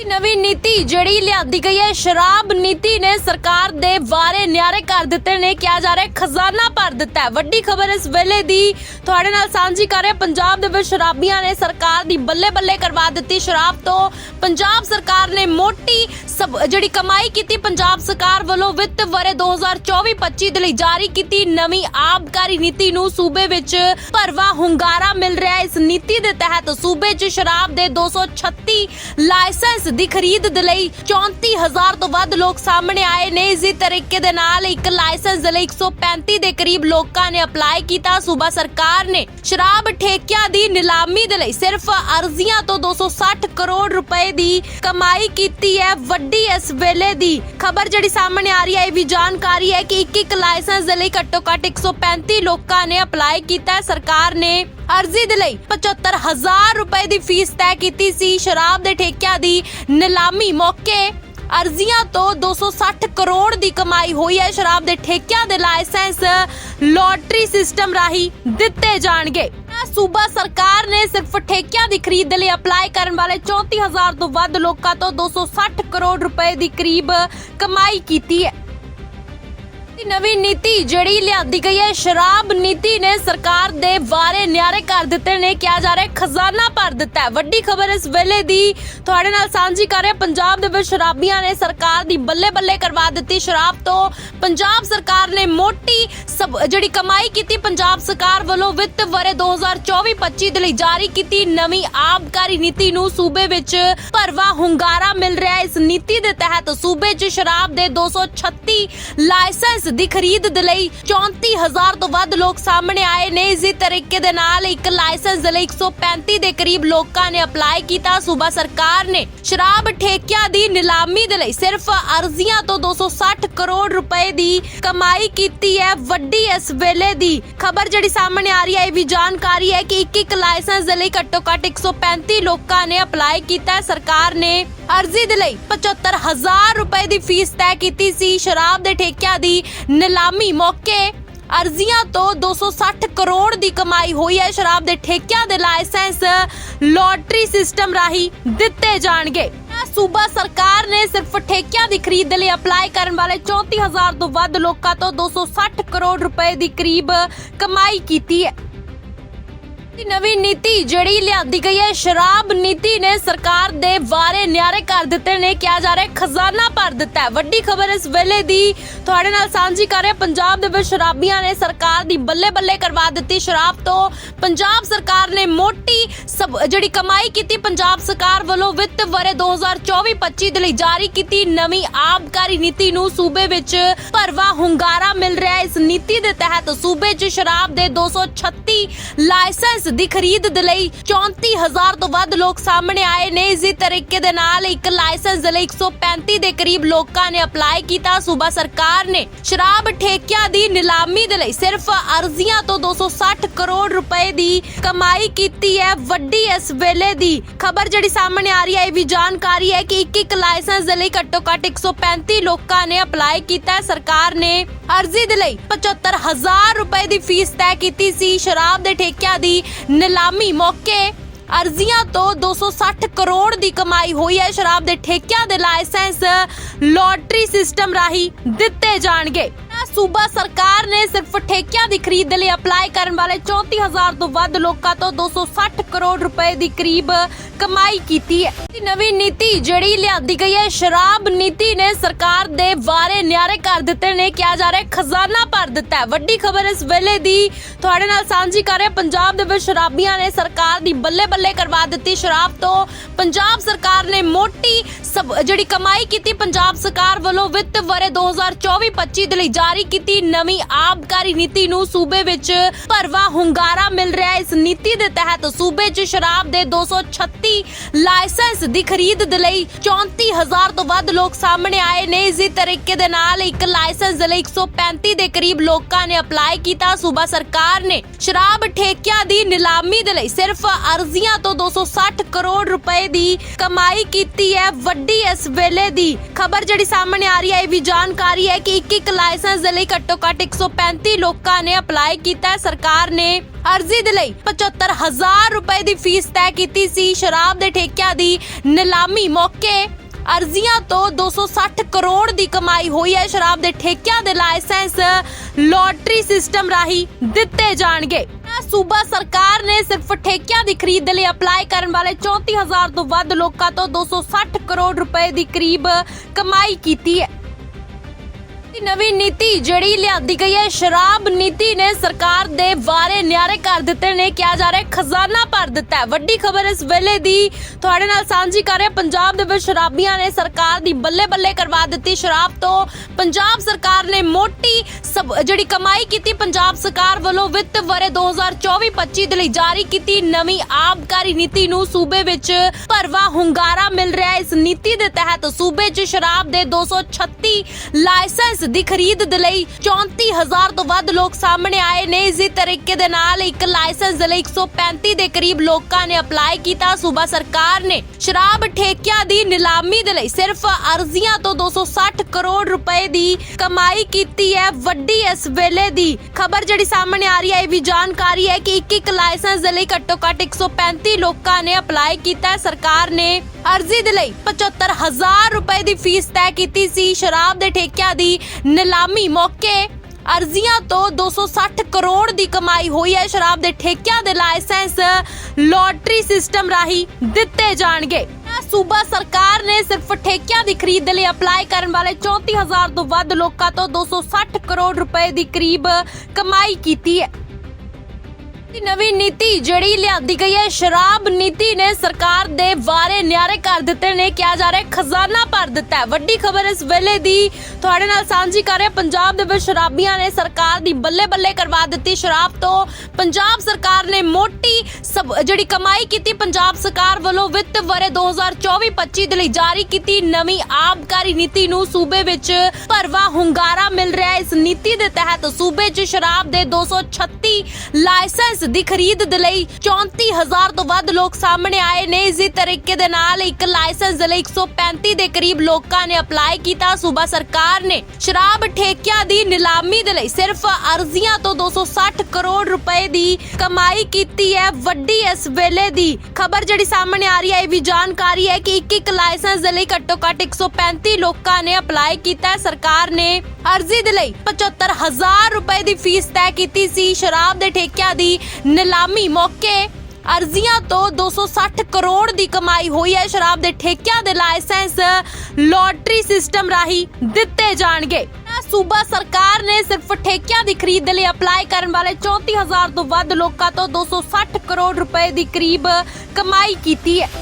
ਦੀ ਨਵੀਂ ਨੀਤੀ ਜਿਹੜੀ ਲਿਆਂਦੀ ਗਈ ਹੈ, ਸ਼ਰਾਬ ਨੀਤੀ ਨੇ ਸਰਕਾਰ ਦੇ ਵਾਰੇ ਨਿਆਰੇ ਕਰ ਦਿੱਤੇ ਨੇ, ਕਿਹਾ ਜਾ ਰਿਹਾ ਖਜ਼ਾਨਾ ਭਰ ਦਿੱਤਾ ਹੈ। ਵੱਡੀ ਖਬਰ ਇਸ ਵੇਲੇ ਦੀ ਤੁਹਾਡੇ ਨਾਲ ਸਾਂਝੀ ਕਰ ਰਹੇ, ਪੰਜਾਬ ਦੇ ਵਿੱਚ ਸ਼ਰਾਬੀਆਂ ਨੇ ਸਰਕਾਰ ਦੀ ਬੱਲੇ ਬੱਲੇ ਕਰਵਾ ਦਿੱਤੀ। ਸ਼ਰਾਬ ਤੋਂ ਪੰਜਾਬ ਸਰਕਾਰ ਨੇ ਮੋਟੀ ਜਿਹੜੀ ਕਮਾਈ ਕੀਤੀ ਪੰਜਾਬ ਸਰਕਾਰ ਵੱਲੋਂ ਵਿੱਤ ਵਰੇ 2024-25 ਦੇ ਲਈ ਜਾਰੀ ਕੀਤੀ ਨਵੀਂ ਆਬਕਾਰੀ ਨੀਤੀ ਨੂੰ ਸੂਬੇ ਵਿੱਚ ਭਰਵਾ ਹੁੰਗਾਰਾ ਮਿਲ ਰਿਹਾ ਹੈ। ਇਸ ਨੀਤੀ ਦੇ ਤਹਿਤ ਸੂਬੇ 'ਚ ਸ਼ਰਾਬ ਦੇ 236 ਲਾਇਸੈਂਸ ਦੀ ਖਰੀਦ ਦੇ ਲਈ 34000 ਤੋਂ ਵੱਧ ਲੋਕ ਸਾਹਮਣੇ ਆਏ ਨੇ। ਇਸੇ ਤਰੀਕੇ ਦੇ ਨਾਲ ਇੱਕ ਲਾਇਸੈਂਸ ਦੇ ਲਈ 135 ਦੇ ਕਰੀਬ ਲੋਕਾਂ ਨੇ ਅਪਲਾਈ ਕੀਤਾ। ਸੂਬਾ ਸਰਕਾਰ ਨੇ ਸ਼ਰਾਬ ਠੇਕਿਆਂ ਦੀ ਨਿਲਾਮੀ ਦੇ ਲਈ ਸਿਰਫ ਅਰਜ਼ੀਆਂ ਤੋਂ 260 ਕਰੋੜ ਰੁਪਏ ਦੀ ਕਮਾਈ ਕੀਤੀ ਹੈ। ਵੱਡੀ ਇਸ ਵੇਲੇ ਦੀ ਖਬਰ ਜਿਹੜੀ ਸਾਹਮਣੇ ਆ ਰਹੀ ਹੈ, ਇਹ ਵੀ ਜਾਣਕਾਰੀ ਹੈ ਕਿ ਇੱਕ ਇੱਕ ਲਾਇਸੈਂਸ ਦੇ ਲਈ ਘੱਟੋ ਘੱਟ 135 ਲੋਕਾਂ ਨੇ ਅਪਲਾਈ ਕੀਤਾ ਹੈ। ਸਰਕਾਰ ਨੇ ਅਰਜ਼ੀ ਦੇ ਲਈ 75000 ਰੁਪਏ ਦੀ ਫੀਸ ਤੈਅ ਕੀਤੀ ਸੀ। ਸ਼ਰਾਬ ਦੇ ਠੇਕਿਆਂ ਦੀ ਨਿਲਾਮੀ ਮੌਕੇ ਅਰਜ਼ੀਆਂ ਤੋਂ 260 ਕਰੋੜ ਦੀ ਕਮਾਈ ਹੋਈ ਹੈ। ਸ਼ਰਾਬ ਦੇ ਠੇਕਿਆਂ ਦੇ ਲਾਇਸੈਂਸ ਲੋਟਰੀ ਸਿਸਟਮ ਰਾਹੀਂ ਦਿੱਤੇ ਜਾਣਗੇ। ਸੂਬਾ ਸਰਕਾਰ ਨੇ ਸਿਰਫ ਠੇਕਿਆਂ ਦੀ ਖਰੀਦ ਦੇ ਲਈ ਅਪਲਾਈ ਕਰਨ ਵਾਲੇ 34000 ਤੋਂ ਵੱਧ ਲੋਕਾਂ ਤੋਂ 260 ਕਰੋੜ ਰੁਪਏ ਦੀ ਕਰੀਬ ਕਮਾਈ ਕੀਤੀ ਹੈ। ਦੀ ਨਵੀਂ ਨੀਤੀ ਜਿਹੜੀ ਲਿਆਂਦੀ ਗਈ ਹੈ, ਸ਼ਰਾਬ ਨੀਤੀ ਨੇ ਸਰਕਾਰ ਦੇ ਵਾਰੇ ਨਿਆਰੇ ਕਰ ਦਿੱਤੇ ਨੇ, ਕਿਹਾ ਜਾ ਰਿਹਾ ਖਜ਼ਾਨਾ ਭਰ ਦਿੱਤਾ ਹੈ। ਵੱਡੀ ਖਬਰ ਇਸ ਵੇਲੇ ਦੀ ਤੁਹਾਡੇ ਨਾਲ ਸਾਂਝੀ ਕਰ ਰਹੇ, ਪੰਜਾਬ ਦੇ ਵਿੱਚ ਸ਼ਰਾਬੀਆਂ ਨੇ ਸਰਕਾਰ ਦੀ ਬੱਲੇ ਬੱਲੇ ਕਰਵਾ ਦਿੱਤੀ। ਸ਼ਰਾਬ ਤੋਂ ਪੰਜਾਬ ਸਰਕਾਰ ਨੇ ਮੋਟੀ ਜਿਹੜੀ ਕਮਾਈ ਕੀਤੀ, ਪੰਜਾਬ ਸਰਕਾਰ ਵੱਲੋਂ ਵਿੱਤ ਵਰੇ 2024-25 ਦੇ ਲਈ ਜਾਰੀ ਕੀਤੀ ਨਵੀਂ ਆਬਕਾਰੀ ਨੀਤੀ ਨੂੰ ਸੂਬੇ ਵਿੱਚ ਭਰਵਾ ਹੁੰਗਾਰਾ ਮਿਲ ਰਿਹਾ ਇਸ ਨੀਤੀ ਦੇ ਤਹਿਤ ਸੂਬੇ 'ਚ ਸ਼ਰਾਬ ਦੇ 236 ਲਾਇਸੈਂਸ ਦੀ ਖਰੀਦ ਦੇ ਲਈ 34000 ਤੋਂ ਵੱਧ ਲੋਕ ਸਾਹਮਣੇ ਆਏ ਨੇ। ਇਸੇ ਤਰੀਕੇ ਦੇ ਨਾਲ ਇੱਕ ਲਾਇਸੈਂਸ ਦੇ ਲਈ 135 ਦੇ ਕਰੀਬ ਲੋਕਾਂ ਨੇ ਅਪਲਾਈ ਕੀਤਾ। ਸੂਬਾ ਸਰਕਾਰ ਨੇ ਸ਼ਰਾਬ ਠੇਕਿਆਂ ਦੀ ਨਿਲਾਮੀ ਦੇ ਲਈ ਸਿਰਫ ਅਰਜ਼ੀਆਂ ਤੋਂ 260 ਕਰੋੜ ਰੁਪਏ ਦੀ ਕਮਾਈ ਕੀਤੀ ਹੈ। ਵੱਡੀ ਇਸ ਵੇਲੇ ਦੀ ਖਬਰ ਜਿਹੜੀ ਸਾਹਮਣੇ ਆ ਰਹੀ ਹੈ, ਇਹ ਵੀ ਜਾਣਕਾਰੀ ਹੈ ਕਿ ਇੱਕ ਇੱਕ ਲਾਇਸੈਂਸ ਦੇ ਲਈ ਘੱਟੋ ਘੱਟ 135 ਲੋਕਾਂ ਨੇ ਅਪਲਾਈ ਕੀਤਾ। ਸਰਕਾਰ ਨੇ ਅਰਜ਼ੀ ਦੇ ਲਈ 75000 ਰੁਪਏ ਦੀ ਫੀਸ ਤੈਅ ਕੀਤੀ ਸੀ। ਸ਼ਰਾਬ ਦੇ ਠੇਕਿਆਂ ਦੀ ਨਿਲਾਮੀ ਮੌਕੇ ਅਰਜ਼ੀਆਂ ਤੋਂ 260 ਕਰੋੜ ਦੀ ਕਮਾਈ ਹੋਈ ਹੈ। ਸ਼ਰਾਬ ਦੇ ਠੇਕਿਆਂ ਦੇ ਲਾਇਸੈਂਸ ਲੋਟਰੀ ਸਿਸਟਮ ਰਾਹੀਂ ਦਿੱਤੇ ਜਾਣਗੇ। ਸੂਬਾ ਸਰਕਾਰ ਨੇ ਸਿਰਫ ਠੇਕਿਆਂ ਦੀ ਖਰੀਦ ਦੇ ਲਈ ਅਪਲਾਈ ਕਰਨ ਵਾਲੇ 34000 ਤੋਂ ਵੱਧ ਲੋਕਾਂ ਤੋਂ 260 ਕਰੋੜ ਰੁਪਏ ਦੀ ਕਰੀਬ ਕਮਾਈ ਕੀਤੀ ਹੈ। ਦੀ ਨਵੀਂ ਨੀਤੀ ਜਿਹੜੀ ਲਿਆਂਦੀ ਗਈ ਹੈ, ਸ਼ਰਾਬ ਨੀਤੀ ਨੇ ਸਰਕਾਰ ਦੇ ਵਾਰੇ ਨਿਆਰੇ ਕਰ ਦਿੱਤੇ ਨੇ, ਕਿਹਾ ਜਾ ਰਿਹਾ ਖਜ਼ਾਨਾ ਭਰ ਦਿੱਤਾ ਹੈ। ਵੱਡੀ ਖਬਰ ਇਸ ਵੇਲੇ ਦੀ ਤੁਹਾਡੇ ਨਾਲ ਸਾਂਝੀ ਕਰ ਰਹੇ, ਪੰਜਾਬ ਦੇ ਵਿੱਚ ਸ਼ਰਾਬੀਆਂ ਨੇ ਸਰਕਾਰ ਦੀ ਬੱਲੇ ਬੱਲੇ ਕਰਵਾ ਦਿੱਤੀ ਸ਼ਰਾਬ ਤੋਂ। ਪੰਜਾਬ ਸਰਕਾਰ ਨੇ ਮੋਟੀ ਜਿਹੜੀ ਕਮਾਈ ਕੀਤੀ, ਪੰਜਾਬ ਸਰਕਾਰ ਵੱਲੋਂ ਵਿੱਤ ਵਰੇ 2024-25 ਦੇ ਲਈ ਜਾਰੀ ਕੀਤੀ ਨਵੀਂ ਆਬਕਾਰੀ ਨੀਤੀ ਨੂੰ ਸੂਬੇ ਵਿੱਚ ਭਰਵਾ ਹੁੰਗਾਰਾ ਮਿਲ ਰਿਹਾ ਹੈ। ਇਸ ਨੀਤੀ ਦੇ ਤਹਿਤ ਸੂਬੇ 'ਚ ਸ਼ਰਾਬ ਦੇ 236 ਲਾਇਸੈਂਸ ਦੀ ਖਰੀਦ ਦੇ ਲਈ 34000 ਤੋਂ ਵੱਧ ਲੋਕ ਸਾਹਮਣੇ ਆਏ ਨੇ। ਇਸੇ ਤਰੀਕੇ ਦੇ ਨਾਲ ਇੱਕ ਲਾਇਸੈਂਸ ਦੇ ਲਈ 135 ਦੇ ਕਰੀਬ ਲੋਕਾਂ ਨੇ ਅਪਲਾਈ ਕੀਤਾ। ਸੂਬਾ ਸਰਕਾਰ ਨੇ ਸ਼ਰਾਬ ਠੇਕਿਆਂ ਦੀ ਨਿਲਾਮੀ ਦੇ ਲਈ ਸਿਰਫ ਅਰਜ਼ੀਆਂ ਤੋਂ 260 ਕਰੋੜ ਰੁਪਏ ਦੀ ਕਮਾਈ ਕੀਤੀ ਹੈ। ਵੱਡੀ ਇਸ ਵੇਲੇ ਦੀ ਖਬਰ ਜਿਹੜੀ ਸਾਹਮਣੇ ਆ ਰਹੀ ਹੈ, ਇਹ ਵੀ ਜਾਣਕਾਰੀ ਹੈ ਕਿ ਇੱਕ ਇੱਕ ਲਾਇਸੈਂਸ ਦੇ ਲਈ ਘੱਟੋ ਘੱਟ 135 ਲੋਕਾਂ ਨੇ ਅਪਲਾਈ ਕੀਤਾ। ਹੈ ਸਰਕਾਰ ਨੇ ਅਰਜ਼ੀ ਦੇ ਲਈ 75000 ਰੁਪਏ ਦੀ ਫੀਸ ਤੈਅ ਕੀਤੀ ਸੀ। ਸ਼ਰਾਬ ਦੇ ਠੇਕਿਆਂ ਦੀ ਨਿਲਾਮੀ ਮੌਕੇ ਅਰਜ਼ੀਆਂ ਤੋਂ 260 ਕਰੋੜ ਦੀ ਕਮਾਈ ਹੋਈ ਹੈ। ਸ਼ਰਾਬ ਦੇ ਠੇਕਿਆਂ ਦੇ ਲਾਇਸੈਂਸ ਲੋਟਰੀ ਸਿਸਟਮ ਰਾਹੀਂ ਦਿੱਤੇ ਜਾਣਗੇ। ਸੂਬਾ ਸਰਕਾਰ ਨੇ ਸਿਰਫ ਠੇਕਿਆਂ ਦੀ ਖਰੀਦ ਦੇ ਲਈ ਅਪਲਾਈ ਕਰਨ ਵਾਲੇ 34000 ਤੋਂ ਵੱਧ ਲੋਕਾਂ ਤੋਂ 260 ਕਰੋੜ ਰੁਪਏ ਦੀ ਕਰੀਬ ਕਮਾਈ ਕੀਤੀ ਹੈ। ਨਵੀਂ ਨੀਤੀ ਜਿਹੜੀ ਲਿਆਂਦੀ ਗਈ ਹੈ, ਸ਼ਰਾਬ ਨੀਤੀ ਨੇ ਸਰਕਾਰ ਦੇ ਵਾਰੇ ਨਿਆਰੇ ਕਰ ਦਿੱਤੇ ਨੇ, ਕਿਹਾ ਜਾ ਰਿਹਾ ਖਜ਼ਾਨਾ ਭਰ ਦਿੱਤਾ ਵੱਡੀ ਖਬਰ ਇਸ ਵੇਲੇ ਦੀ ਤੁਹਾਡੇ ਨਾਲ ਸਾਂਝੀ ਕਰ ਰਹੇ, ਪੰਜਾਬ ਦੇ ਵਿੱਚ ਸ਼ਰਾਬੀਆਂ ਨੇ ਸਰਕਾਰ ਦੀ ਬੱਲੇ ਬੱਲੇ ਕਰਵਾ ਦਿੱਤੀ। ਸ਼ਰਾਬ ਤੋਂ ਪੰਜਾਬ ਸਰਕਾਰ ਨੇ ਮੋਟੀ ਜਿਹੜੀ ਕਮਾਈ ਕੀਤੀ ਪੰਜਾਬ ਸਰਕਾਰ ਵੱਲੋਂ ਵਿੱਤ ਵਰੇ 2024-25 ਦੇ ਲਈ ਜਾਰੀ ਕੀਤੀ ਨਵੀਂ ਆਬਕਾਰੀ ਨੀਤੀ ਨੂੰ ਸੂਬੇ ਵਿੱਚ ਭਰਵਾ ਹੁੰਗਾਰਾ ਮਿਲ ਰਿਹਾ ਹੈ। ਇਸ ਨੀਤੀ ਦੇ ਤਹਿਤ ਸੂਬੇ 'ਚ ਸ਼ਰਾਬ ਦੇ 236 ਲਾਇਸੈਂਸ ਦੀ ਖਰੀਦ ਦੇ ਲਈ 34000 ਤੋਂ ਵੱਧ ਲੋਕ ਸਾਹਮਣੇ ਆਏ ਨੇ। ਇਸੇ ਤਰੀਕੇ ਦੇ ਨਾਲ ਇੱਕ ਲਾਇਸੈਂਸ ਦੇ ਲਈ 135 ਦੇ ਕਰੀਬ ਲੋਕਾਂ ਨੇ ਅਪਲਾਈ ਕੀਤਾ। ਸੂਬਾ ਸਰਕਾਰ ਨੇ ਸ਼ਰਾਬ ਠੇਕਿਆਂ ਦੀ ਨਿਲਾਮੀ ਦੇ ਲਈ ਸਿਰਫ ਅਰਜ਼ੀਆਂ ਤੋਂ 260 ਕਰੋੜ ਰੁਪਏ ਦੀ ਕਮਾਈ ਕੀਤੀ ਹੈ ਵੱਡੀ ਇਸ ਵੇਲੇ ਦੀ। ਖਬਰ ਜਿਹੜੀ ਸਾਹਮਣੇ ਆ ਰਹੀ ਹੈ, ਇਹ ਵੀ ਜਾਣਕਾਰੀ ਹੈ ਕਿ ਇੱਕ ਇੱਕ ਲਾਇਸੈਂਸ ਦੇ ਲਈ ਘੱਟੋ ਘੱਟ 135 ਲੋਕਾਂ ਨੇ ਅਪਲਾਈ ਕੀਤਾ। ਸਰਕਾਰ ਨੇ ਅਰਜ਼ੀ ਦੇ ਲਈ 75000 ਰੁਪਏ ਦੀ ਫੀਸ ਤੈਅ ਕੀਤੀ ਸੀ। ਸ਼ਰਾਬ ਦੇ ਠੇਕਿਆਂ ਦੀ ਨਿਲਾਮੀ ਮੌਕੇ ਅਰਜ਼ੀਆਂ ਤੋਂ 260 ਕਰੋੜ ਦੀ ਕਮਾਈ ਹੋਈ ਹੈ। ਸ਼ਰਾਬ ਦੇ ਠੇਕਿਆਂ ਦੇ ਲਾਇਸੈਂਸ ਲੋਟਰੀ ਸਿਸਟਮ ਰਾਹੀਂ ਦਿੱਤੇ ਜਾਣਗੇ। ਸੂਬਾ ਸਰਕਾਰ ਨੇ ਸਿਰਫ ਠੇਕਿਆਂ ਦੀ ਖਰੀਦ ਦੇ ਲਈ ਅਪਲਾਈ ਕਰਨ ਵਾਲੇ 34000 ਤੋਂ ਵੱਧ ਲੋਕਾਂ ਤੋਂ 260 ਕਰੋੜ ਰੁਪਏ ਦੀ ਕਰੀਬ ਕਮਾਈ ਕੀਤੀ ਹੈ। ਦੀ ਨਵੀਂ ਨੀਤੀ ਜਿਹੜੀ ਲਿਆਂਦੀ ਗਈ ਹੈ, ਸ਼ਰਾਬ ਨੀਤੀ ਨੇ ਸਰਕਾਰ ਦੇ ਵਾਰੇ ਨਿਆਰੇ ਕਰ ਦਿੱਤੇ ਨੇ, ਕਿਹਾ ਜਾ ਰਿਹਾ ਖਜ਼ਾਨਾ ਭਰ ਦਿੱਤਾ ਵੱਡੀ ਖਬਰ ਇਸ ਵੇਲੇ ਦੀ ਤੁਹਾਡੇ ਨਾਲ ਸਾਂਝੀ ਕਰ ਰਹੇ, ਪੰਜਾਬ ਦੇ ਵਿੱਚ ਸ਼ਰਾਬੀਆਂ ਨੇ ਸਰਕਾਰ ਦੀ ਬੱਲੇ ਬੱਲੇ ਕਰਵਾ ਦਿੱਤੀ ਸ਼ਰਾਬ ਤੋਂ। ਪੰਜਾਬ ਸਰਕਾਰ ਨੇ ਮੋਟੀ ਜਿਹੜੀ ਕਮਾਈ ਕੀਤੀ, ਪੰਜਾਬ ਸਰਕਾਰ ਵੱਲੋਂ ਵਿੱਤ ਵਰੇ 2024-25 ਦੇ ਲਈ ਜਾਰੀ ਕੀਤੀ ਨਵੀਂ ਆਬਕਾਰੀ ਨੀਤੀ ਨੂੰ ਸੂਬੇ ਵਿੱਚ ਭਰਵਾ ਹੁੰਗਾਰਾ ਮਿਲ ਰਿਹਾ ਇਸ ਨੀਤੀ ਦੇ ਤਹਿਤ ਸੂਬੇ 'ਚ ਸ਼ਰਾਬ ਦੇ 236 ਲਾਇਸੈਂਸ ਦੀ ਖਰੀਦ ਦੇ ਲਈ 34000 ਤੋਂ ਵੱਧ ਲੋਕ ਸਾਹਮਣੇ ਆਏ ਨੇ। ਇਸੇ ਤਰੀਕੇ ਦੇ ਨਾਲ ਇੱਕ ਲਾਇਸੈਂਸ ਦੇ ਲਈ 135 ਦੇ ਕਰੀਬ ਲੋਕਾਂ ਨੇ ਅਪਲਾਈ ਕੀਤਾ। ਸੂਬਾ ਸਰਕਾਰ ਨੇ ਸ਼ਰਾਬ ਠੇਕਿਆਂ ਦੀ ਨਿਲਾਮੀ ਦੇ ਲਈ ਸਿਰਫ ਅਰਜ਼ੀਆਂ ਤੋਂ 260 ਕਰੋੜ ਰੁਪਏ ਦੀ ਕਮਾਈ ਕੀਤੀ ਹੈ। ਵੱਡੀ ਇਸ ਵੇਲੇ ਦੀ ਖਬਰ ਜਿਹੜੀ ਸਾਹਮਣੇ ਆ ਰਹੀ ਹੈ, ਇਹ ਵੀ ਜਾਣਕਾਰੀ ਹੈ ਕਿ ਇੱਕ ਇੱਕ ਲਾਇਸੈਂਸ ਦੇ ਲਈ ਘੱਟੋ ਘੱਟ 135 ਲੋਕਾਂ ਨੇ ਅਪਲਾਈ ਕੀਤਾ। ਸਰਕਾਰ ਨੇ ਅਰਜ਼ੀ ਦੇ ਲਈ 75000 ਰੁਪਏ ਦੀ ਫੀਸ ਤੈਅ ਕੀਤੀ ਸੀ। ਸ਼ਰਾਬ ਦੇ ਠੇਕਿਆਂ ਦੀ ਨਿਲਾਮੀ ਮੌਕੇ ਅਰਜ਼ੀਆਂ ਤੋਂ 260 ਕਰੋੜ ਦੀ ਕਮਾਈ ਹੋਈ ਹੈ। ਸ਼ਰਾਬ ਦੇ ਠੇਕਿਆਂ ਦੇ ਲਾਇਸੈਂਸ ਲੋਟਰੀ ਸਿਸਟਮ ਰਾਹੀਂ ਦਿੱਤੇ ਜਾਣਗੇ। ਸੂਬਾ ਸਰਕਾਰ ਨੇ ਸਿਰਫ ਠੇਕਿਆਂ ਦੀ ਖਰੀਦ ਦੇ ਲਈ ਅਪਲਾਈ ਕਰਨ ਵਾਲੇ 34000 ਤੋਂ ਵੱਧ ਲੋਕਾਂ ਤੋਂ 260 ਕਰੋੜ ਰੁਪਏ ਦੀ ਕਰੀਬ ਕਮਾਈ ਕੀਤੀ ਹੈ। ਨਵੀਂ ਨੀਤੀ ਜਿਹੜੀ ਲਿਆਂਦੀ ਗਈ ਹੈ, ਸ਼ਰਾਬ ਨੀਤੀ ਨੇ ਸਰਕਾਰ ਦੇ ਵਾਰੇ ਨਿਆਰੇ ਕਰ ਦਿੱਤੇ ਨੇ, ਕਿਹਾ ਜਾ ਰਿਹਾ ਖਜ਼ਾਨਾ ਭਰ ਦਿੱਤਾ ਵੱਡੀ ਖਬਰ ਇਸ ਵੇਲੇ ਦੀ ਤੁਹਾਡੇ ਨਾਲ ਸਾਂਝੀ ਕਰ ਰਹੇ, ਪੰਜਾਬ ਦੇ ਵਿੱਚ ਸ਼ਰਾਬੀਆਂ ਨੇ ਸਰਕਾਰ ਦੀ ਬੱਲੇ ਬੱਲੇ ਕਰਵਾ ਦਿੱਤੀ ਸ਼ਰਾਬ ਤੋਂ। ਪੰਜਾਬ ਸਰਕਾਰ ਨੇ ਮੋਟੀ ਜਿਹੜੀ ਕਮਾਈ ਕੀਤੀ, ਪੰਜਾਬ ਸਰਕਾਰ ਵੱਲੋਂ ਵਿੱਤ ਵਰੇ 2024-25 ਦੇ ਲਈ ਜਾਰੀ ਕੀਤੀ ਨਵੀਂ ਆਬਕਾਰੀ ਨੀਤੀ ਨੂੰ ਸੂਬੇ ਵਿੱਚ ਭਰਵਾ ਹੁੰਗਾਰਾ ਮਿਲ ਰਿਹਾ ਇਸ ਨੀਤੀ ਦੇ ਤਹਿਤ ਸੂਬੇ 'ਚ ਸ਼ਰਾਬ ਦੇ 236 ਲਾਇਸੈਂਸ ਦੀ ਖਰੀਦ ਦੇ ਲਈ 34000 ਤੋਂ ਵੱਧ ਲੋਕ ਸਾਹਮਣੇ ਆਏ ਨੇ। ਇਸੇ ਤਰੀਕੇ ਦੇ ਨਾਲ ਇੱਕ ਲਾਇਸੈਂਸ ਦੇ ਲਈ 135 ਦੇ ਕਰੀਬ ਲੋਕਾਂ ਨੇ ਅਪਲਾਈ ਕੀਤਾ। ਸੂਬਾ ਸਰਕਾਰ ਨੇ ਸ਼ਰਾਬ ਠੇਕਿਆਂ ਦੀ ਨਿਲਾਮੀ ਦੇ ਲਈ ਸਿਰਫ ਅਰਜ਼ੀਆਂ ਤੋਂ 260 ਕਰੋੜ ਰੁਪਏ ਦੀ ਕਮਾਈ ਕੀਤੀ ਹੈ। ਵੱਡੀ ਇਸ ਵੇਲੇ ਦੀ ਖਬਰ ਜਿਹੜੀ ਸਾਹਮਣੇ ਆ ਰਹੀ ਹੈ, ਇਹ ਵੀ ਜਾਣਕਾਰੀ ਹੈ ਕਿ ਇੱਕ ਇੱਕ ਲਾਇਸੈਂਸ ਦੇ ਲਈ ਘੱਟੋ ਘੱਟ 135 ਲੋਕਾਂ ਨੇ ਅਪਲਾਈ ਕੀਤਾ। ਸਰਕਾਰ ਨੇ ਅਰਜ਼ੀ ਦੇ ਲਈ 75000 ਰੁਪਏ ਦੀ ਫੀਸ ਤੈਅ ਕੀਤੀ ਸੀ। ਸ਼ਰਾਬ ਦੇ ਠੇਕਿਆਂ ਦੀ ਨਿਲਾਮੀ ਮੌਕੇ ਅਰਜ਼ੀਆਂ ਤੋਂ 260 ਕਰੋੜ ਦੀ ਕਮਾਈ ਹੋਈ ਹੈ। ਸ਼ਰਾਬ ਦੇ ਠੇਕਿਆਂ ਦੇ ਲਾਇਸੈਂਸ ਲੋਟਰੀ ਸਿਸਟਮ ਰਾਹੀਂ ਦਿੱਤੇ ਜਾਣਗੇ। ਸੂਬਾ ਸਰਕਾਰ ਨੇ ਸਿਰਫ ਠੇਕਿਆਂ ਦੀ ਖਰੀਦ ਦੇ ਲਈ ਅਪਲਾਈ ਕਰਨ ਵਾਲੇ 34000 ਤੋਂ ਵੱਧ ਲੋਕਾਂ ਤੋਂ 260 ਕਰੋੜ ਰੁਪਏ ਦੀ ਕਰੀਬ ਕਮਾਈ ਕੀਤੀ ਹੈ।